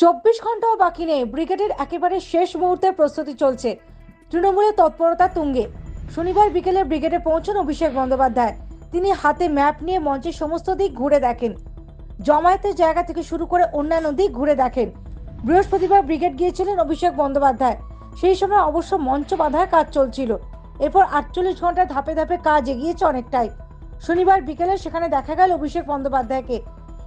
চব্বিশ ঘন্টাও বাকি নেই। ব্রিগেডের একেবারে শেষ মুহূর্তের প্রস্তুতি চলছে। তৃণমূলের তৎপরতা তুঙ্গে। শনিবার বিকেলে ব্রিগেডে পৌঁছন অভিষেক বন্দ্যোপাধ্যায়। তিনি হাতে ম্যাপ নিয়ে মঞ্চের সমস্ত দিক ঘুরে দেখেন। জমায়েতের জায়গা থেকে শুরু করে অন্যান্য দিক ঘুরে দেখেন। বৃহস্পতিবার ব্রিগেড গিয়েছিলেন অভিষেক বন্দ্যোপাধ্যায়। সেই সময় অবশ্য মঞ্চ বাঁধার কাজ চলছিল। এরপর আটচল্লিশ ঘণ্টা ধাপে ধাপে কাজ এগিয়েছে অনেকটাই। শনিবার বিকেলে সেখানে দেখা গেল অভিষেক বন্দ্যোপাধ্যায়কে।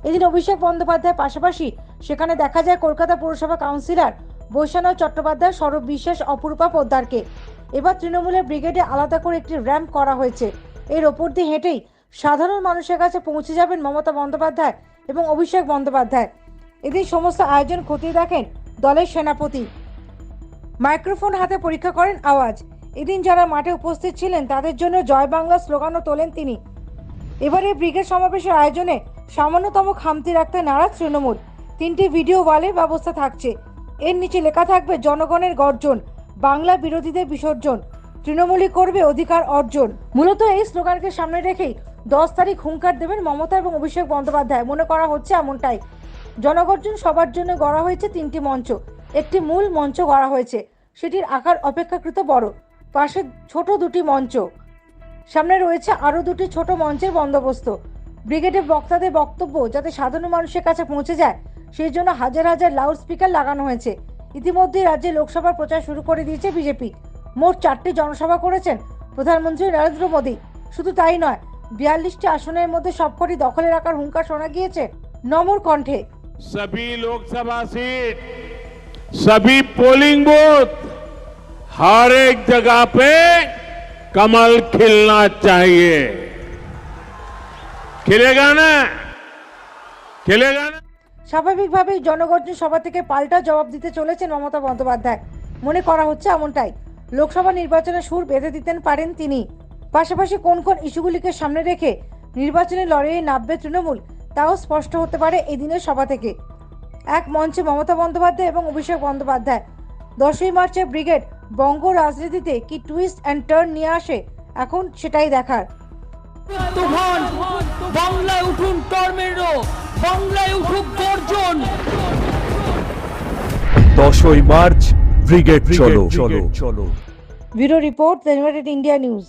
এদিন অভিষেক বন্দ্যোপাধ্যায়ের পাশাপাশি সেখানে দেখা যায় কলকাতা পৌরসভা কাউন্সিলর বৈশানয় চট্টোপাধ্যায় সৌরভ বিশ্বাস অপরূপা পোদ্দারকে। এবার তৃণমূলের ব্রিগেডে আলাদা করে একটি র্যাম্প করা হয়েছে। এর ওপর দিয়ে হেঁটেই সাধারণ মানুষের কাছে পৌঁছে যাবেন মমতা বন্দ্যোপাধ্যায় এবং অভিষেক বন্দ্যোপাধ্যায়। এদিন সমস্ত আয়োজন খতিয়ে দেখেন দলের সেনাপতি। মাইক্রোফোন হাতে পরীক্ষা করেন আওয়াজ। এদিন যারা মাঠে উপস্থিত ছিলেন তাদের জন্য জয় বাংলা স্লোগানও তোলেন তিনি। এবারে ব্রিগেড সমাবেশের আয়োজনে সামান্যতম খামতি রাখতে নারাজ তৃণমূল। তিনটি ভিডিও ওয়ালের ব্যবস্থা থাকছে। এর নিচে লেখা থাকবে, জনগণের গর্জন, বাংলা বিরোধীদের বিসর্জন, তৃণমূলই করবে অধিকার অর্জন। মূলত এই স্লোগানকে সামনে রেখেই দশ তারিখ হুঙ্কার দেবেন মমতা এবং অভিষেক বন্দ্যোপাধ্যায়। মনে করা হচ্ছে এমনটাই। জনগর্জন সবার জন্য গড়া হয়েছে তিনটি মঞ্চ। একটি মূল মঞ্চ গড়া হয়েছে। সেটির আকার অপেক্ষাকৃত বড়। পাশে ছোট দুটি মঞ্চ। সামনে রয়েছে আরও দুটি ছোট মঞ্চের বন্দোবস্ত। ব্রিগেডের বক্তাদের বক্তব্য যাতে সাধারণ মানুষের কাছে পৌঁছে যায় সেই জন্য হাজার হাজার লাউড স্পিকার লাগানো হয়েছে ইতিমধ্যে রাজ্যে লোকসভার প্রচার শুরু করে দিয়েছে বিজেপি মোট চারটি জনসভা করেছেন প্রধানমন্ত্রী নরেন্দ্র মোদী শুধু তাই নয় বিয়াল্লিশটি আসনের মধ্যে সবকটি দখলে রাখার হুঙ্কার শোনা গিয়েছে নমর কণ্ঠে सभी लोकसभा सीट सभी पोलिंग बूथ हर एक जगह पे कमल खिलना चाहिए खिलेगा ना खिलेगा ना স্বাভাবিকভাবেই জনগর্জন সভা থেকে পাল্টা জবাব দিতে চলেছেন মমতা বন্দ্যোপাধ্যায় মনে করা হচ্ছে এমনটাই লোকসভা নির্বাচনে সুর বেঁধে দিতেন পারেন তিনি পাশাপাশি কোন কোন ইস্যুগুলিকে সামনে রেখে নির্বাচনী লড়াইয়ে নামবে তৃণমূল তাও স্পষ্ট হতে পারে এই দিনের সভা থেকে এক মঞ্চে মমতা বন্দ্যোপাধ্যায় এবং অভিষেক বন্দ্যোপাধ্যায় দশই মার্চে ব্রিগেড বঙ্গ রাজনীতিতে কি টুইস্ট অ্যান্ড টার্ন নিয়ে আসে এখন সেটাই দেখার তুফান বাংলায় উঠুন বাংলায় উঠুক গর্জন। দশই মার্চ ব্রিগেড চলো। চলো। Bureau report India News.